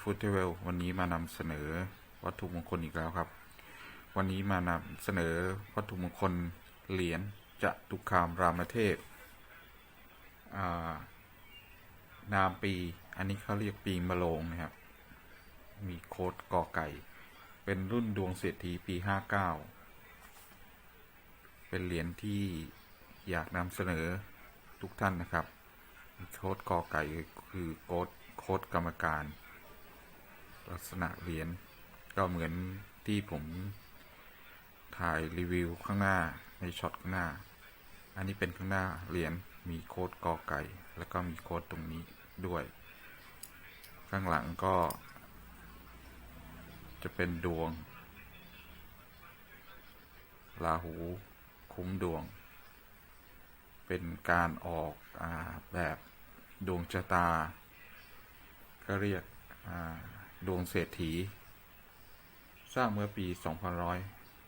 ฟู้ดเทเวลวันนี้มานำเสนอวัตถุมงคลอีกแล้วครับ วันนี้มานำเสนอวัตถุมงคลเหรียญจตุคามรามเทพานามปี อันนี้เขาเรียกปีมะโรงนะครับ มีโค้ดกอไก่ เป็นรุ่นดวงเศรษฐีปี 59 เป็นเหรียญที่อยากนำเสนอทุกท่านนะครับ โค้ดกอไก่คือโค้ดโค้ดกรรมการ ลักษณะเหรียญก็เหมือนที่ผมถ่ายรีวิวข้างหน้าในช็อตข้างหน้า อันนี้เป็นข้างหน้าเหรียญมีโค้ดกอไก่ แล้วก็มีโค้ดตรงนี้ด้วย ข้างหลังก็ จะเป็นดวงราหูคุ้มดวง เป็นการออกอแบบดวงชะตา ก็เรียกอ่า ดวงเศรษฐี สร้างเมื่อปี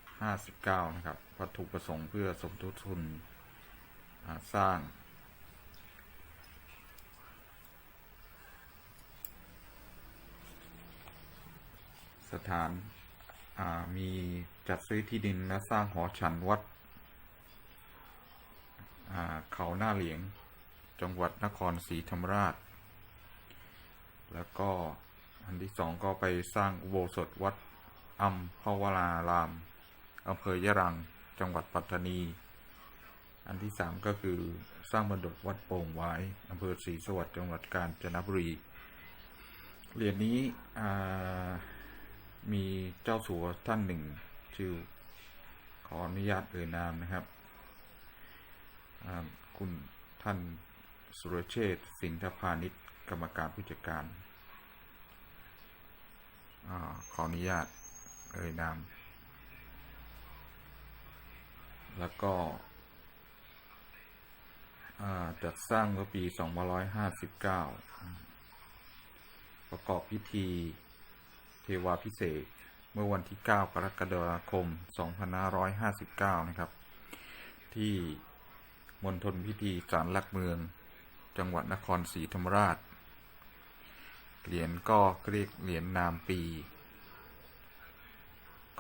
2559 นะครับ วัตถุประสงค์เพื่อสมทบทุนสร้าง สถานามีจัดซื้อที่ดินและสร้างหอฉันวัดเขาหน้าเหลียง จังหวัดนครศรีธรรมราช แล้วก็ อันที่สองก็ไปสร้างอุโบสถวัดอัมพวรารามอำเภอยะรังจังหวัดปัตตานี อันที่สามก็คือสร้างมรดกวัดโป่งไว้อำเภอศรีสวัสดิ์จังหวัดกาญจนบุรี เหรียญนี้มีเจ้าสัวท่านหนึ่ง ชื่อขออนุญาตเอ่ยนามนะครับ คุณท่านสุรเชษสินทพาณิชย์กรรมการผู้จัดการ อขออนุญาตเอ่ยนามแล้วก็จัดสร้างเมื่อปี 2559 ประกอบพิธีเทวาพิเศษเมื่อวันที่ 9 กรกฎาคม 2559 นะครับ ที่มณฑลพิธีศาลหลักเมือง จังหวัดนครศรีธรรมราช เหรียญก็เรียกเหรียญนามปี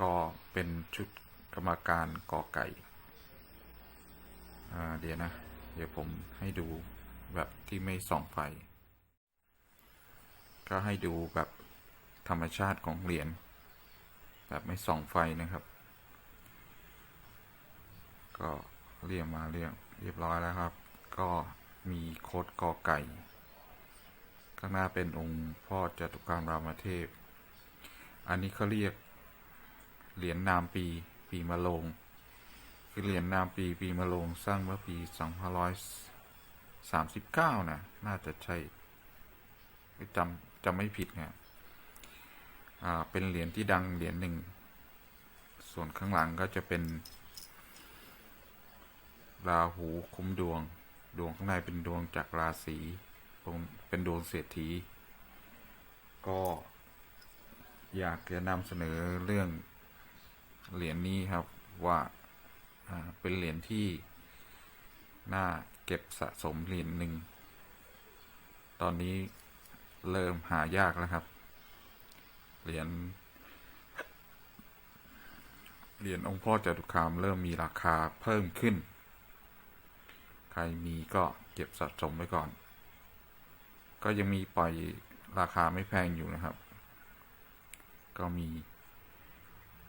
ก็เป็นชุดกรรมการกอไก่เดี๋ยวนะ เดี๋ยวผมให้ดูแบบที่ไม่ส่องไฟ ก็ให้ดูแบบธรรมชาติของเหรียญแบบไม่ส่องไฟนะครับ ก็เรียงมาเรียงเรียบร้อยแล้วครับ ก็มีโค้ดกอไก่ ข้างหน้าเป็นองค์พ่อจตุคามรามเทพ อันนี้เขาเรียกเหรียญนามปีปีมะโรงคือเหรียญนามปีปีมะโรงสร้างเมื่อปี2539 นะ น่าจะใช่จำจำไม่ผิดนะอ่า เป็นเหรียญที่ดังเหรียญหนึ่ง ส่วนข้างหลังก็จะเป็น ราหูคุ้มดวง ดวงข้างในเป็นดวงจากราศี เป็นดวงเศรษฐี ก็อยากจะนำเสนอเรื่องเหรียญนี้ครับว่าอ่าเป็นเหรียญที่น่าเก็บสะสมเหรียญหนึ่ง ตอนนี้เริ่มหายากแล้วครับ เหรียญ เหรียญองค์พ่อจตุคามเริ่มมีราคาเพิ่มขึ้น ใครมีก็เก็บสะสมไว้ก่อน ก็ยังมีปล่อยราคาไม่แพงอยู่นะครับ ก็มี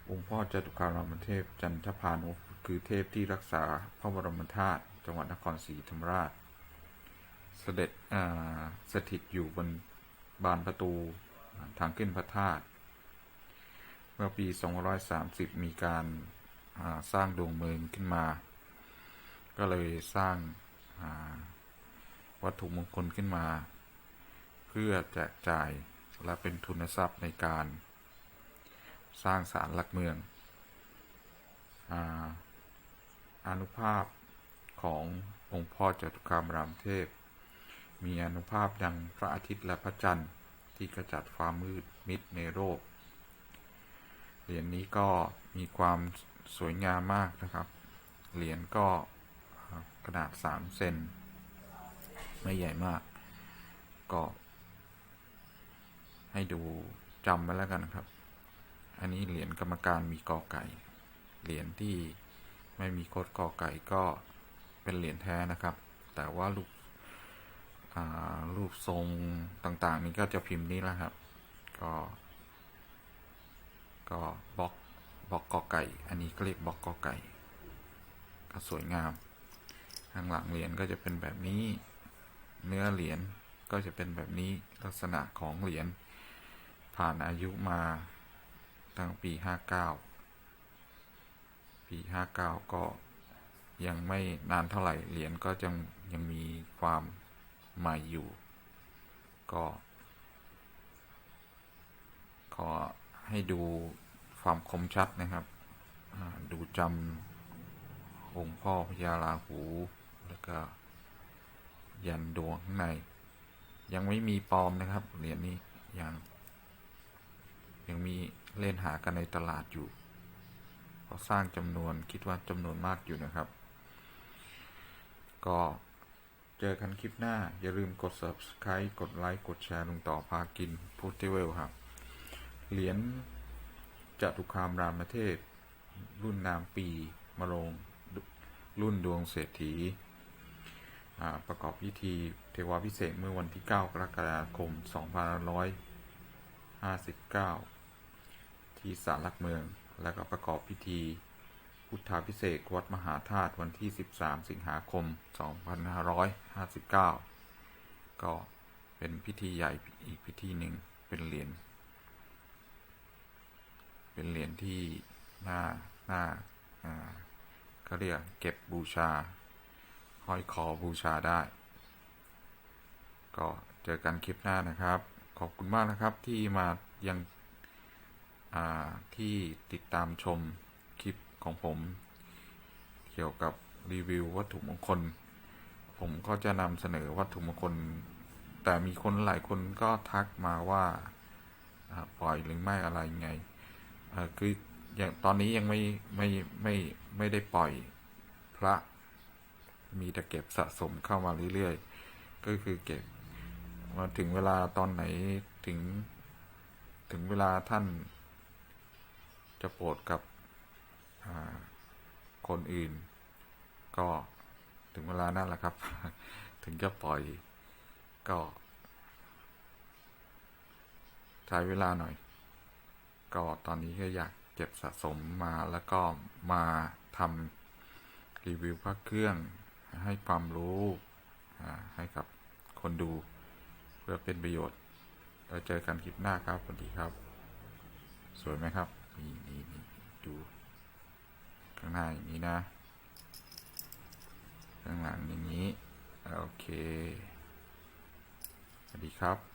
องค์พ่อจตุคารามเทพจันทพานุคือเทพที่รักษาพระบรมธาตุจังหวัดนครศรีธรรมราช เสด็จสถิตอยู่บนบานประตูทางขึ้นพระธาตุเมื่อปี 230 มีการาสร้างดวงเมืองขึ้นมา ก็เลยสร้างาวัตถุมงคลขึ้นมา เพื่อแจกจ่ายและเป็นทุนทรัพย์ในการ สร้างศาลหลักเมืองอาอนุภาพขององค์พ่อจตุคามรามเทพ มีอนุภาพดังพระอาทิตย์และพระจันทร์ที่กระจัดความมืดมิดในโลกเหรียญนี้ก็มีความสวยงามมากนะครับ เหรียญก็ขนาด 3 เซน ไม่ใหญ่มาก ก็ ให้ดูจำไว้แล้วกันนะครับ อันนี้เหรียญกรรมการมีกอไก่ เหรียญที่ไม่มีโคดกอไก่ก็เป็นเหรียญแท้นะครับ แต่ว่ารูปรูปทรงต่างๆ นี้ก็จะพิมพ์นี้แล้วครับ ก็ ก็บล็อกบล็อกกอไก่ อันนี้ก็เรียกบล็อกกอไก่ ก็สวยงาม ข้างหลังเหรียญก็จะเป็นแบบนี้ เนื้อเหรียญก็จะเป็นแบบนี้ลักษณะของเหรียญ ผ่านอายุมาตั้งปี59ปี59ก็ยังไม่นานเท่าไหร่ เหรียญก็ยังยังมีความใหม่อยู่ ก็ขอให้ดูความคมชัดนะครับ ดูจำองค์พ่อพญาราหู แล้วก็ยันดวงข้างใน ยังไม่มีปลอมนะครับ เหรียญนี้ยัง ยังมีเล่นหากันในตลาดอยู่ก็สร้างจำนวนคิดว่าจำนวนมากอยู่นะครับ ก็เจอกันคลิปหน้า อย่าลืมกด subscribe กดไลค์ กดแชร์ลุงต่อพากินพูดที่เวลครับ เหรียญจตุคามรามเทพรุ่นนามปีมะโรงรุ่นดวงเศรษฐีประกอบพิธีเทวาพิเศษเมื่อวันที่ 9 กรกฎาคม 2559 ที่ศาลหลักเมือง แล้วก็ประกอบพิธี พุทธาพิเศษวัดมหาธาตุวันที่ 13 สิงหาคม 2559 ก็เป็นพิธีใหญ่อีกพิธีหนึ่งเป็นเหรียญเป็นเหรียญที่หน่าหน่าอ่าเขาเรียกเก็บบูชาห้อยคอบูชาได้ ก็เจอกันคลิปหน้านะครับ ขอบคุณมากนะครับที่มายัง ที่ติดตามชมคลิปของผม เกี่ยวกับรีวิววัตถุมงคล ผมก็จะนำเสนอวัตถุมงคล แต่มีคนหลายคนก็ทักมาว่าปล่อยหรือไม่อะไรยังไงคืออย่างตอนนี้ยังไม่ไม่ไม่ไม่ได้ปล่อยพระ มีแต่เก็บสะสมเข้ามาเรื่อยๆ ก็คือเก็บมาถึงเวลาตอนไหนถึงถึงเวลาท่าน จะโปรดกับคนอื่น ก็ถึงเวลานั่นแหละครับ ถึงจะปล่อยก็ใช้เวลาหน่อย ก็ตอนนี้ก็อยากเก็บสะสมมาแล้วก็มาทำรีวิวพระเครื่องให้ความรู้ให้กับคนดูเพื่อเป็นประโยชน์เราเจอกันคลิปหน้าครับสวัสดีครับ สวยไหมครับ นี่นี่นี่ดูข้างหน้าอย่างนี้นะ ข้างหลังอย่างนี้ โอเค สวัสดีครับ